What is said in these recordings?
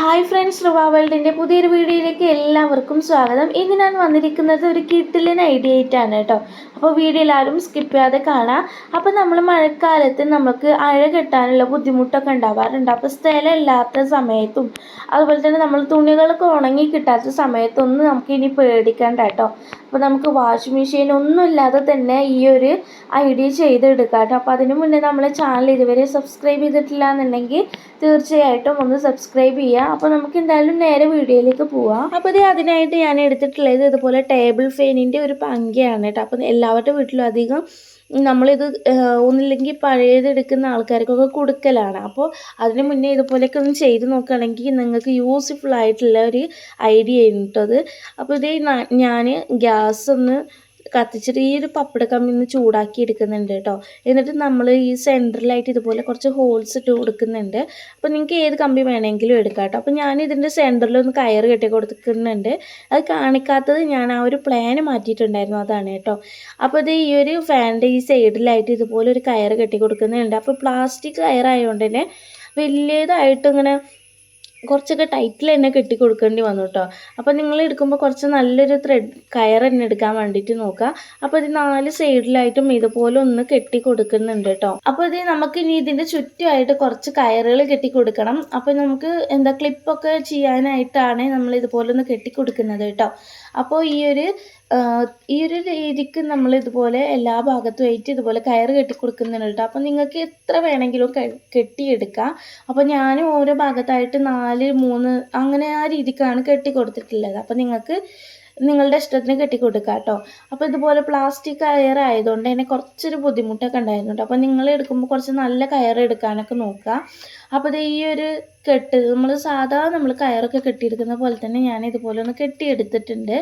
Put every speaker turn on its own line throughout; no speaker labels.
hi friends റുവാ വേൾഡിൻ്റെ പുതിയൊരു വീഡിയോയിലേക്ക് എല്ലാവർക്കും സ്വാഗതം ഇന്ന് ഞാൻ വന്നിരിക്കുന്നത് ഒരു കിട്ടിലിൻ ഐഡിയ ആയിട്ടാണ് കേട്ടോ അപ്പോൾ വീഡിയോ ആരും സ്കിപ്പ് ചെയ്യാതെ കാണാം അപ്പോൾ നമ്മൾ മഴക്കാലത്ത് നമുക്ക് അഴ കെട്ടാനുള്ള ബുദ്ധിമുട്ടൊക്കെ ഉണ്ടാവാറുണ്ട് അപ്പോൾ സ്ഥലം ഇല്ലാത്ത സമയത്തും അതുപോലെ തന്നെ നമ്മൾ തുണികളൊക്കെ ഉണങ്ങി കിട്ടാത്ത സമയത്തൊന്നും നമുക്ക് ഇനി പേടിക്കണ്ട കേട്ടോ അപ്പോൾ നമുക്ക് വാഷിംഗ് മെഷീൻ ഒന്നും ഇല്ലാതെ തന്നെ ഈ ഒരു ഐഡിയ ചെയ്തെടുക്കാം കേട്ടോ അപ്പോൾ അതിന് മുന്നേ നമ്മളെ ചാനൽ ഇതുവരെ സബ്സ്ക്രൈബ് ചെയ്തിട്ടില്ല എന്നുണ്ടെങ്കിൽ തീർച്ചയായിട്ടും ഒന്ന് സബ്സ്ക്രൈബ് ചെയ്യുക അപ്പോൾ നമുക്ക് എന്തായാലും നേരെ വീഡിയോയിലേക്ക് പോവാം അപ്പോൾ ഇത് അതിനായിട്ട് ഞാൻ എടുത്തിട്ടുള്ളത് ഇതുപോലെ ടേബിൾ ഫാനിൻ്റെ ഒരു പങ്കയാണ് കേട്ടോ അപ്പം എല്ലാവരുടെ വീട്ടിലും അധികം നമ്മളിത് ഒന്നില്ലെങ്കിൽ പഴയത് എടുക്കുന്ന ആൾക്കാർക്കൊക്കെ കൊടുക്കലാണ് അപ്പോൾ അതിന് മുന്നേ ഇതുപോലെയൊക്കെ ഒന്ന് ചെയ്ത് നോക്കുകയാണെങ്കിൽ നിങ്ങൾക്ക് യൂസ്ഫുൾ ആയിട്ടുള്ള ഒരു ഐഡിയ ആയിരുന്നു അപ്പോൾ ഇതേ ഞാൻ ഗ്യാസ് ഒന്ന് കത്തിച്ചിട്ട് ഈ ഒരു പപ്പട കമ്മിന്ന് ചൂടാക്കി എടുക്കുന്നുണ്ട് കേട്ടോ എന്നിട്ട് നമ്മൾ ഈ സെൻറ്ററിലായിട്ട് ഇതുപോലെ കുറച്ച് ഹോൾസ് ഇട്ട് കൊടുക്കുന്നുണ്ട് അപ്പോൾ നിങ്ങൾക്ക് ഏത് കമ്പി വേണമെങ്കിലും എടുക്കാം കേട്ടോ അപ്പോൾ ഞാൻ ഇതിൻ്റെ സെൻറ്ററിലൊന്ന് കയറ് കെട്ടി കൊടുക്കുന്നുണ്ട് അത് കാണിക്കാത്തത് ഞാൻ ആ ഒരു പ്ലാന് മാറ്റിയിട്ടുണ്ടായിരുന്നു അതാണ് കേട്ടോ അപ്പോൾ ഇത് ഈ ഒരു ഫാനിൻ്റെ ഈ സൈഡിലായിട്ട് ഇതുപോലെ ഒരു കയറ് കെട്ടി കൊടുക്കുന്നുണ്ട് അപ്പോൾ പ്ലാസ്റ്റിക് കയറായതുകൊണ്ട് തന്നെ വലിയതായിട്ട് ഇങ്ങനെ കുറച്ചൊക്കെ ടൈറ്റിൽ തന്നെ കെട്ടി കൊടുക്കേണ്ടി വന്നു കേട്ടോ അപ്പം നിങ്ങൾ എടുക്കുമ്പോൾ കുറച്ച് നല്ലൊരു ത്രെഡ് കയർ തന്നെ എടുക്കാൻ വേണ്ടിയിട്ട് നോക്കുക അപ്പോൾ ഇത് നാല് സൈഡിലായിട്ടും ഇതുപോലെ ഒന്ന് കെട്ടി കൊടുക്കുന്നുണ്ട് കേട്ടോ അപ്പോൾ ഇത് നമുക്ക് ഇനി ഇതിൻ്റെ ചുറ്റുമായിട്ട് കുറച്ച് കയറുകൾ കെട്ടി കൊടുക്കണം അപ്പോൾ നമുക്ക് എന്താ ക്ലിപ്പൊക്കെ ചെയ്യാനായിട്ടാണ് നമ്മൾ ഇതുപോലെ ഒന്ന് കെട്ടി കൊടുക്കുന്നത് കേട്ടോ അപ്പോൾ ഈ ഒരു ഈ ഒരു രീതിക്ക് നമ്മൾ ഇതുപോലെ എല്ലാ ഭാഗത്തുമായിട്ട് ഇതുപോലെ കയർ കെട്ടി കൊടുക്കുന്നുണ്ട് കേട്ടോ അപ്പോൾ നിങ്ങൾക്ക് എത്ര വേണമെങ്കിലും കെട്ടിയെടുക്കാം അപ്പോൾ ഞാൻ ഓരോ ഭാഗത്തായിട്ട് നാല് മൂന്ന് അങ്ങനെ ആ രീതിക്കാണ് കെട്ടി കൊടുത്തിട്ടുള്ളത് അപ്പോൾ നിങ്ങൾക്ക് നിങ്ങളുടെ ഇഷ്ടത്തിന് കെട്ടിക്കൊടുക്കുക കേട്ടോ അപ്പോൾ ഇതുപോലെ പ്ലാസ്റ്റിക് കയർ ആയതുകൊണ്ട് അതിനെ കുറച്ചൊരു ബുദ്ധിമുട്ടൊക്കെ ഉണ്ടായിരുന്നു അപ്പോൾ നിങ്ങൾ എടുക്കുമ്പോൾ കുറച്ച് നല്ല കയർ എടുക്കാനൊക്കെ നോക്കുക അപ്പോൾ ഇത് ഈ ഒരു കെട്ട് നമ്മൾ സാധാ നമ്മൾ കയറൊക്കെ കെട്ടിയെടുക്കുന്ന പോലെ തന്നെ ഞാൻ ഇതുപോലെ ഒന്ന് കെട്ടിയെടുത്തിട്ടുണ്ട്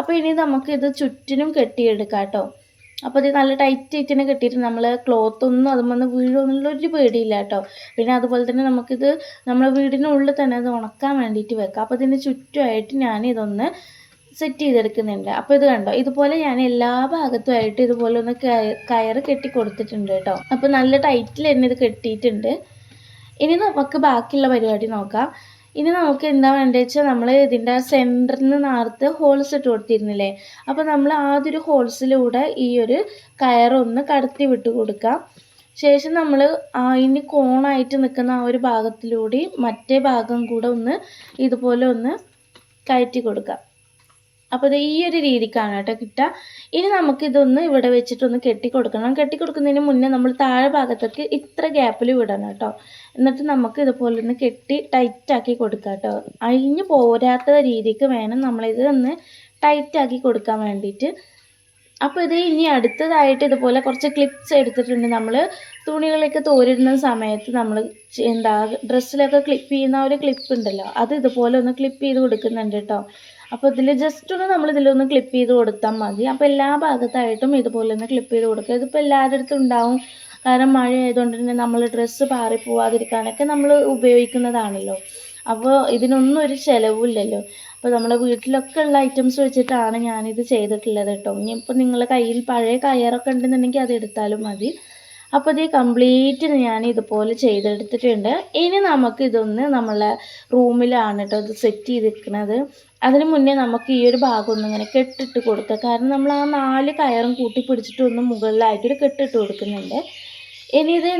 അപ്പോൾ ഇനി നമുക്കിത് ചുറ്റിനും കെട്ടിയെടുക്കാം കേട്ടോ അപ്പോൾ ഇത് നല്ല ടൈറ്റ് ആയിട്ടിനെ കെട്ടിയിട്ട് നമ്മൾ ക്ലോത്ത് ഒന്നും വന്ന് വീഴുമെന്നുള്ള ഒരു പേടിയില്ല കേട്ടോ പിന്നെ അതുപോലെ തന്നെ നമുക്കിത് നമ്മുടെ വീടിനുള്ളിൽ തന്നെ അത് ഉണക്കാൻ വേണ്ടിയിട്ട് വെക്കാം അപ്പോൾ ഇതിന് ചുറ്റുമായിട്ട് ഞാൻ ഇതൊന്ന് സെറ്റ് ചെയ്തെടുക്കുന്നുണ്ട് അപ്പോൾ ഇത് കണ്ടോ ഇതുപോലെ ഞാൻ എല്ലാ ആയിട്ട് ഇതുപോലെ ഒന്ന് കയറ് കെട്ടി കൊടുത്തിട്ടുണ്ട് കേട്ടോ അപ്പോൾ നല്ല ടൈറ്റിൽ തന്നെ ഇത് കെട്ടിയിട്ടുണ്ട് ഇനി നമുക്ക് ബാക്കിയുള്ള പരിപാടി നോക്കാം ഇനി നമുക്ക് എന്താ വേണ്ടത് വെച്ചാൽ നമ്മൾ ഇതിൻ്റെ സെൻറ്ററിൽ നിന്ന് നേർത്ത് ഹോൾസ് ഇട്ട് കൊടുത്തിരുന്നില്ലേ അപ്പോൾ നമ്മൾ ആദ്യ ഒരു ഹോൾസിലൂടെ ഈ ഒരു കയറൊന്ന് കടത്തി വിട്ട് കൊടുക്കാം ശേഷം നമ്മൾ അതിന് കോണായിട്ട് നിൽക്കുന്ന ആ ഒരു ഭാഗത്തിലൂടെ മറ്റേ ഭാഗം കൂടെ ഒന്ന് ഇതുപോലെ ഒന്ന് കയറ്റി കൊടുക്കാം അപ്പോൾ ഈ ഒരു രീതിക്കാണ് കേട്ടോ കിട്ടുക ഇനി നമുക്കിതൊന്ന് ഇവിടെ വെച്ചിട്ടൊന്ന് കെട്ടിക്കൊടുക്കണം കെട്ടിക്കൊടുക്കുന്നതിന് മുന്നേ നമ്മൾ താഴെ ഭാഗത്തേക്ക് ഇത്ര ഗ്യാപ്പിൽ വിടണം കേട്ടോ എന്നിട്ട് നമുക്ക് ഇതുപോലെ ഒന്ന് കെട്ടി ടൈറ്റാക്കി കൊടുക്കുക കേട്ടോ അഴിഞ്ഞ് പോരാത്ത രീതിക്ക് വേണം നമ്മളിത് ഒന്ന് ടൈറ്റാക്കി കൊടുക്കാൻ വേണ്ടിയിട്ട് അപ്പോൾ ഇത് ഇനി അടുത്തതായിട്ട് ഇതുപോലെ കുറച്ച് ക്ലിപ്സ് എടുത്തിട്ടുണ്ട് നമ്മൾ തുണികളൊക്കെ തോരിടുന്ന സമയത്ത് നമ്മൾ എന്താ ഡ്രസ്സിലൊക്കെ ക്ലിപ്പ് ചെയ്യുന്ന ഒരു ക്ലിപ്പ് ഉണ്ടല്ലോ അത് ഇതുപോലെ ഒന്ന് ക്ലിപ്പ് ചെയ്ത് കൊടുക്കുന്നുണ്ട് കേട്ടോ അപ്പോൾ ഇതിൽ ജസ്റ്റ് ഒന്ന് നമ്മൾ ഇതിലൊന്ന് ക്ലിപ്പ് ചെയ്ത് കൊടുത്താൽ മതി അപ്പോൾ എല്ലാ ഭാഗത്തായിട്ടും ഇതുപോലെ ഒന്ന് ക്ലിപ്പ് ചെയ്ത് കൊടുക്കുക ഇതിപ്പോൾ എല്ലാവരുടെ ഉണ്ടാവും കാരണം മഴ ആയതുകൊണ്ട് തന്നെ നമ്മൾ ഡ്രസ്സ് പാറിപ്പോവാതിരിക്കാനൊക്കെ നമ്മൾ ഉപയോഗിക്കുന്നതാണല്ലോ അപ്പോൾ ഇതിനൊന്നും ഒരു ചിലവില്ലല്ലോ അപ്പോൾ നമ്മുടെ വീട്ടിലൊക്കെ ഉള്ള ഐറ്റംസ് വെച്ചിട്ടാണ് ഞാനിത് ചെയ്തിട്ടുള്ളത് കേട്ടോ ഇനിയിപ്പോൾ നിങ്ങളുടെ കയ്യിൽ പഴയ കയറൊക്കെ ഉണ്ടെന്നുണ്ടെങ്കിൽ അത് എടുത്താലും മതി അപ്പോൾ ഇത് കംപ്ലീറ്റ് ഞാൻ ഇതുപോലെ ചെയ്തെടുത്തിട്ടുണ്ട് ഇനി നമുക്ക് ഇതൊന്ന് നമ്മളെ റൂമിലാണ് കേട്ടോ ഇത് സെറ്റ് ചെയ്തിരിക്കുന്നത് അതിന് മുന്നേ നമുക്ക് ഈ ഒരു ഭാഗം ഒന്ന് ഇങ്ങനെ കെട്ടിട്ട് കൊടുക്കുക കാരണം നമ്മൾ ആ നാല് കയറും കൂട്ടി പിടിച്ചിട്ട് ഒന്ന് മുകളിലായിട്ടൊരു കെട്ടിട്ട് കൊടുക്കുന്നുണ്ട് ഇനി ഇത്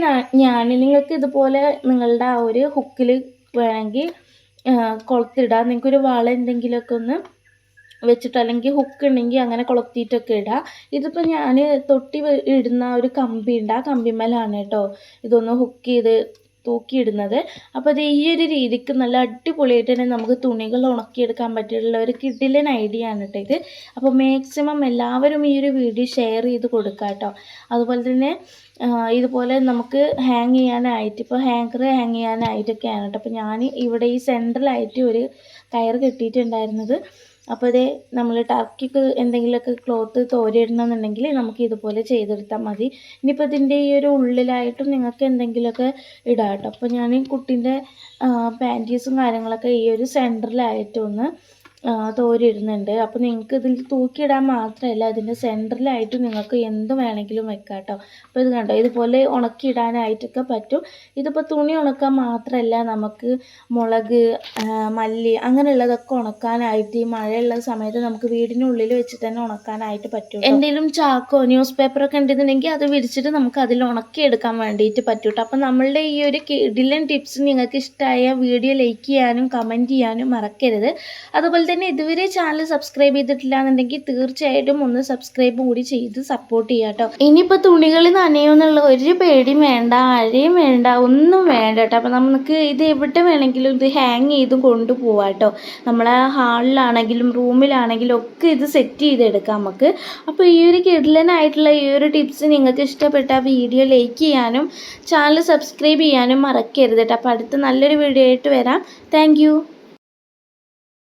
ഞാൻ നിങ്ങൾക്ക് ഇതുപോലെ നിങ്ങളുടെ ആ ഒരു ഹുക്കിൽ വേണമെങ്കിൽ കൊളുത്തിടാം നിങ്ങൾക്കൊരു വള എന്തെങ്കിലുമൊക്കെ ഒന്ന് വെച്ചിട്ട് അല്ലെങ്കിൽ ഹുക്ക് ഉണ്ടെങ്കിൽ അങ്ങനെ കുളത്തിയിട്ടൊക്കെ ഇടുക ഇതിപ്പോൾ ഞാൻ തൊട്ടി ഇടുന്ന ഒരു കമ്പി ഉണ്ട് ആ കമ്പിമേലാണ് കേട്ടോ ഇതൊന്ന് ഹുക്ക് ചെയ്ത് തൂക്കിയിടുന്നത് അപ്പോൾ അത് ഈ ഒരു രീതിക്ക് നല്ല അടിപൊളിയായിട്ട് തന്നെ നമുക്ക് തുണികൾ ഉണക്കിയെടുക്കാൻ പറ്റിയിട്ടുള്ള ഒരു കിഡിലൻ ഐഡിയ ആണ് കേട്ടോ ഇത് അപ്പോൾ മാക്സിമം എല്ലാവരും ഈ ഒരു വീഡിയോ ഷെയർ ചെയ്ത് കൊടുക്കുക കേട്ടോ അതുപോലെ തന്നെ ഇതുപോലെ നമുക്ക് ഹാങ് ചെയ്യാനായിട്ട് ഇപ്പോൾ ഹാങ്കർ ഹാങ് ചെയ്യാനായിട്ടൊക്കെയാണ് കേട്ടോ അപ്പോൾ ഞാൻ ഇവിടെ ഈ സെൻട്രലായിട്ട് ഒരു കയർ കെട്ടിയിട്ടുണ്ടായിരുന്നത് അപ്പോൾ ഇത് നമ്മൾ ടർക്കിക്ക് എന്തെങ്കിലുമൊക്കെ ക്ലോത്ത് തോരയിടണമെന്നുണ്ടെങ്കിൽ നമുക്ക് ഇതുപോലെ ചെയ്തെടുത്താൽ മതി ഇനിയിപ്പോൾ ഇതിൻ്റെ ഈ ഒരു ഉള്ളിലായിട്ടും നിങ്ങൾക്ക് എന്തെങ്കിലുമൊക്കെ ഇടാം കേട്ടോ അപ്പോൾ ഞാൻ കുട്ടീൻ്റെ പാൻറ്റീസും കാര്യങ്ങളൊക്കെ ഈ ഒരു സെൻറ്ററിലായിട്ടൊന്ന് തോരിയിടുന്നുണ്ട് അപ്പോൾ നിങ്ങൾക്ക് ഇതിൽ തൂക്കിയിടാൻ മാത്രമല്ല ഇതിൻ്റെ സെൻറ്ററിലായിട്ട് നിങ്ങൾക്ക് എന്ത് വേണമെങ്കിലും വെക്കാം കേട്ടോ അപ്പോൾ ഇത് കണ്ടോ ഇതുപോലെ ഉണക്കിയിടാനായിട്ടൊക്കെ പറ്റും ഇതിപ്പോൾ തുണി ഉണക്കാൻ മാത്രമല്ല നമുക്ക് മുളക് മല്ലി അങ്ങനെയുള്ളതൊക്കെ ഉണക്കാനായിട്ട് ഈ മഴയുള്ള സമയത്ത് നമുക്ക് വീടിനുള്ളിൽ വെച്ചിട്ട് തന്നെ ഉണക്കാനായിട്ട് പറ്റും എന്തെങ്കിലും ചാക്കോ ന്യൂസ് പേപ്പറൊക്കെ ഉണ്ടെന്നുണ്ടെങ്കിൽ അത് വിരിച്ചിട്ട് നമുക്ക് അതിൽ ഉണക്കിയെടുക്കാൻ വേണ്ടിയിട്ട് പറ്റും അപ്പോൾ നമ്മളുടെ ഈ ഒരു കിടിലൻ ടിപ്സ് നിങ്ങൾക്ക് ഇഷ്ടമായ വീഡിയോ ലൈക്ക് ചെയ്യാനും കമൻറ്റ് ചെയ്യാനും മറക്കരുത് അതുപോലെ തന്നെ ഇതുവരെ ചാനൽ സബ്സ്ക്രൈബ് ചെയ്തിട്ടില്ല എന്നുണ്ടെങ്കിൽ തീർച്ചയായിട്ടും ഒന്ന് സബ്സ്ക്രൈബ് കൂടി ചെയ്ത് സപ്പോർട്ട് ചെയ്യാം കേട്ടോ ഇനിയിപ്പോൾ തുണികൾ നനയുമെന്നുള്ള ഒരു പേടിയും വേണ്ട ആരെയും വേണ്ട ഒന്നും വേണ്ട കേട്ടോ അപ്പോൾ നമുക്ക് ഇത് എവിടെ വേണമെങ്കിലും ഇത് ഹാങ് ചെയ്ത് കൊണ്ടുപോകാം കേട്ടോ നമ്മളെ ഹാളിലാണെങ്കിലും റൂമിലാണെങ്കിലും ഒക്കെ ഇത് സെറ്റ് ചെയ്തെടുക്കാം നമുക്ക് അപ്പോൾ ഈ ഒരു കിഡ്ലനായിട്ടുള്ള ഈ ഒരു ടിപ്സ് നിങ്ങൾക്ക് ഇഷ്ടപ്പെട്ട വീഡിയോ ലൈക്ക് ചെയ്യാനും ചാനൽ സബ്സ്ക്രൈബ് ചെയ്യാനും മറക്കരുത് കേട്ടോ അപ്പോൾ അടുത്ത നല്ലൊരു വീഡിയോ ആയിട്ട് വരാം താങ്ക്